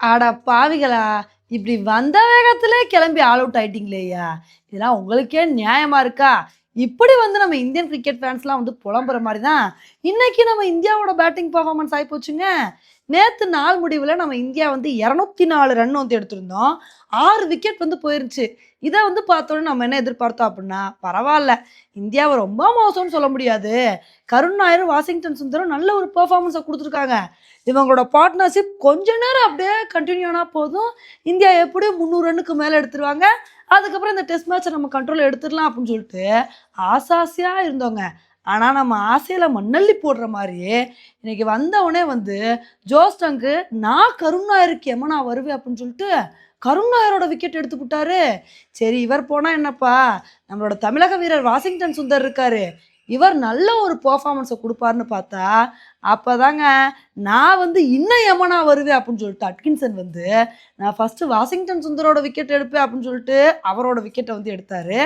அட பாவிகளா இப்படி வந்த வேகத்திலே கிளம்பி ஆல் அவுட் ஆயிட்டீங்களேயா இதெல்லாம் உங்களுக்கே நியாயமா இருக்கா? இப்படி வந்து நம்ம இந்தியன் கிரிக்கெட் ஃபேன்ஸ்லாம் வந்து புலம்புற மாதிரி தான் இன்னைக்கு நம்ம இந்தியாவோட பேட்டிங் பர்ஃபார்மன்ஸ் ஆகி போச்சுங்க நேற்று நாள் முடிவில் நம்ம இந்தியா வந்து இரநூத்தி நாலு ரன் வந்து எடுத்திருந்தோம். ஆறு விக்கெட் வந்து போயிருந்துச்சு. இதை வந்து பார்த்தோன்னே நம்ம என்ன எதிர்பார்த்தோம் அப்படின்னா பரவாயில்ல. இந்தியாவை ரொம்ப மோசம்னு சொல்ல முடியாது. கருண் நாயரும் வாஷிங்டன் சுந்தரும் நல்ல ஒரு பெர்ஃபார்மன்ஸை கொடுத்துருக்காங்க. இவங்களோட பார்ட்னர்ஷிப் கொஞ்ச நேரம் அப்படியே கண்டினியூ ஆனால் போதும். இந்தியா எப்படியும் முந்நூறு ரன்னுக்கு மேலே எடுத்துருவாங்க. அதுக்கப்புறம் இந்த டெஸ்ட் மேட்சை நம்ம கண்ட்ரோல் எடுத்துடலாம் அப்படின்னு சொல்லிட்டு ஆசாசியாக இருந்தோங்க. ஆனால் நம்ம ஆசையில் மண்ணள்ளி போடுற மாதிரி இன்றைக்கி வந்தவனே வந்து ஜோஸ்டங்கு நான் கருண் நாயருக்கு நான் வருவேன் அப்படின்னு சொல்லிட்டு கருண் நாயரோட விக்கெட் எடுத்து விட்டாரு சரி இவர் போனால் என்னப்பா? நம்மளோட தமிழக வீரர் வாஷிங்டன் சுந்தர் இருக்காரு. இவர் நல்ல ஒரு பெர்ஃபார்மன்ஸை கொடுப்பாருன்னு பார்த்தா அப்போதாங்க நான் வந்து இன்னும் எமனா வருவேன் அப்படின்னு சொல்லிட்டு அட்கின்சன் வந்து நான் ஃபஸ்ட்டு வாஷிங்டன் சுந்தரோட விக்கெட் எடுப்பேன் அப்படின்னு சொல்லிட்டு அவரோட விக்கெட்டை வந்து எடுத்தார்.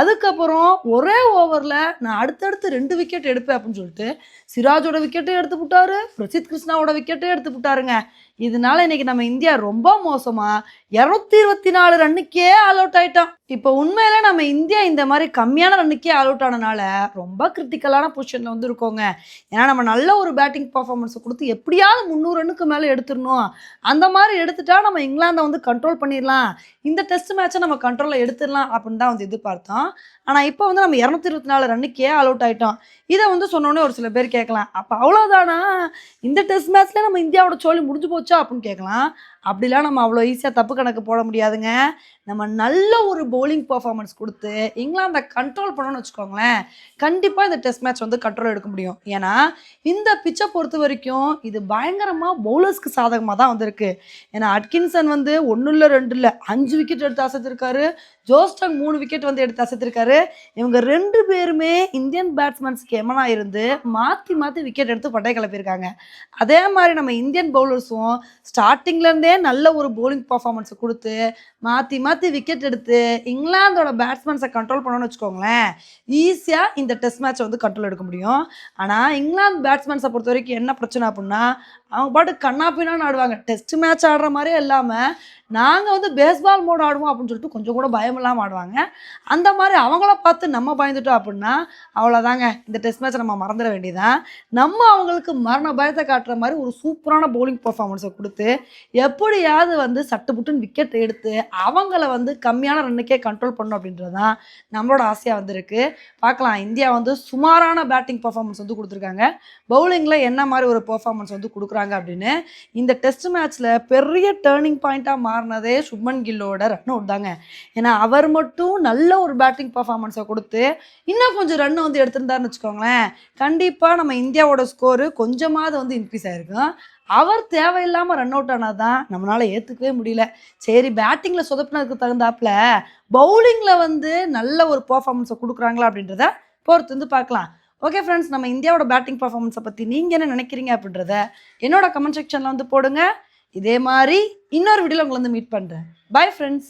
அதுக்கப்புறம் ஒரே ஓவரில் நான் அடுத்தடுத்து ரெண்டு விக்கெட் எடுப்பேன் அப்படின்னு சொல்லிட்டு சிராஜோட விக்கெட்டும் எடுத்து விட்டாரு பிரசித் கிருஷ்ணாவோட விக்கெட்டும் எடுத்து விட்டாருங்க இதனால இன்னைக்கு நம்ம இந்தியா ரொம்ப மோசமா இரநூத்தி இருபத்தி நாலு ரன்னுக்கே ஆல் அவுட் ஆயிட்டோம் இப்போ உண்மையில நம்ம இந்தியா இந்த மாதிரி கம்மியான ரன்னுக்கே ஆல் அவுட் ஆனனால ரொம்ப கிரிட்டிக்கலான பொசிஷன்ல வந்து இருக்கோங்க. ஏன்னா நம்ம நல்ல ஒரு பேட்டிங் பர்ஃபார்மன்ஸை கொடுத்து எப்படியாவது முந்நூறு ரன்னுக்கு மேலே எடுத்துடணும். அந்த மாதிரி எடுத்துட்டா நம்ம இங்கிலாந்தை வந்து கண்ட்ரோல் பண்ணிடலாம். இந்த டெஸ்ட் மேட்சை நம்ம கண்ட்ரோலில் எடுத்துடலாம் அப்படின்னு தான் வந்து எதிர்பார்த்தோம். ஆனால் இப்போ வந்து நம்ம இரநூத்தி இருபத்தி நாலு ரன்னுக்கே ஆல் அவுட் ஆகிட்டோம் இதை வந்து சொன்னோன்னே ஒரு சில பேர் கேட்கலாம். அப்போ அவ்வளோதானா இந்த டெஸ்ட் மேட்ச்சில் நம்ம இந்தியாவோட சோழி முடிஞ்சு போச்சா அப்படின்னு கேட்கலாம். அப்படிலாம் நம்ம அவ்வளோ ஈஸியாக தப்பு கணக்கு போட முடியாதுங்க. நம்ம நல்ல ஒரு பவுலிங் பர்ஃபார்மன்ஸ் கொடுத்து இங்கிலாந்தை கண்ட்ரோல் பண்ணணும்னு வச்சுக்கோங்களேன் கண்டிப்பாக இந்த டெஸ்ட் மேட்ச் வந்து கண்ட்ரோல் எடுக்க முடியும். ஏன்னா இந்த பிச்சை பொறுத்த வரைக்கும் இது பயங்கரமாக பவுலர்ஸ்க்கு சாதகமாக தான் வந்திருக்கு. ஏன்னா அட்கின்சன் வந்து ஒன்றும் இல்லை ரெண்டு இல்லை அஞ்சு விக்கெட் எடுத்து அசைத்திருக்காரு. ஜோஸ்டங் மூணு விக்கெட் வந்து எடுத்து அசைத்திருக்காரு. இவங்க ரெண்டு பேருமே இந்தியன் பேட்ஸ்மேன்ஸ்க்கு எமனா இருந்து மாற்றி மாற்றி விக்கெட் எடுத்து பட்டை கிளப்பியிருக்காங்க. அதே மாதிரி நம்ம இந்தியன் பவுலர்ஸும் ஸ்டார்டிங்லேருந்தே நல்ல ஒரு போலிங் பர்ஃபார்மன்ஸை கொடுத்து மாற்றி மாற்றி விக்கெட் எடுத்து இங்கிலாந்தோட பேட்ஸ்மேன்ஸை கண்ட்ரோல் பண்ணணும்னு வச்சுக்கோங்களேன் ஈஸியாக இந்த டெஸ்ட் மேட்ச்சை வந்து கண்ட்ரோல் எடுக்க முடியும். ஆனால் இங்கிலாந்து பேட்ஸ்மேன்ஸை பொறுத்த வரைக்கும் என்ன பிரச்சனை அப்படின்னா அவங்க பாட்டு கண்ணாப்பினான்னு ஆடுவாங்க. டெஸ்ட் மேட்ச் ஆடுற மாதிரியே இல்லாமல் நாங்கள் வந்து பேஸ்பால் மோட் ஆடுவோம் அப்படின்னு சொல்லிட்டு கொஞ்சம் கூட பயம் இல்லாமல் ஆடுவாங்க. அந்த மாதிரி அவங்கள பார்த்து நம்ம பயந்துட்டோம் அப்படின்னா அவ்வளோதாங்க இந்த டெஸ்ட் மேட்ச்சை நம்ம மறந்துட வேண்டியதான் நம்ம அவங்களுக்கு மரண பயத்தை காட்டுற மாதிரி ஒரு சூப்பரான போலிங் பர்ஃபார்மன்ஸை கொடுத்து எப்படியாவது வந்து சட்டு புட்டுன்னு விக்கெட் எடுத்து அவங்கள வந்து கம்மியான ரன்னுக்கே கண்ட்ரோல் பண்ணும் அப்படின்றது தான் நம்மளோட ஆசையாக வந்திருக்கு. பார்க்கலாம். இந்தியா வந்து சுமாரான பேட்டிங் பர்ஃபார்மன்ஸ் வந்து கொடுத்துருக்காங்க. பவுலிங்கில் என்ன மாதிரி ஒரு பர்ஃபார்மன்ஸ் வந்து கொடுக்குறாங்க அப்படின்னு இந்த டெஸ்ட் மேட்ச்சில் பெரிய டேர்னிங் பாயிண்ட்டாக மாறினதே சுப்மன் கில்லோட ரன் அவுட் தாங்க. ஏன்னா அவர் மட்டும் நல்ல ஒரு பேட்டிங் பர்ஃபார்மன்ஸை கொடுத்து இன்னும் கொஞ்சம் ரன் வந்து எடுத்திருந்தாருன்னு வச்சுக்கோங்களேன் கண்டிப்பாக நம்ம இந்தியாவோட ஸ்கோரு கொஞ்சமாவது வந்து இன்க்ரீஸ் ஆயிருக்கும் அவர் தேவையில்லாமல் ரன் அவுட் ஆனதான் நம்மளால ஏற்றுக்கவே முடியல. சரி பேட்டிங்கில் சொதப்பினதுக்கு தகுந்தாப்புல பவுலிங்கில் வந்து நல்ல ஒரு பர்ஃபார்மன்ஸை கொடுக்குறாங்களா அப்படின்றத பொறுத்து வந்து பார்க்கலாம். ஓகே ஃப்ரெண்ட்ஸ் நம்ம இந்தியாவோட பேட்டிங் பர்ஃபார்மன்ஸை பற்றி நீங்கள் என்ன நினைக்கிறீங்க அப்படின்றத என்னோட கமெண்ட் செக்ஷனில் வந்து போடுங்க. இதே மாதிரி இன்னொரு வீடியோவில் உங்களை வந்து மீட் பண்ணுறேன் பை ஃப்ரெண்ட்ஸ்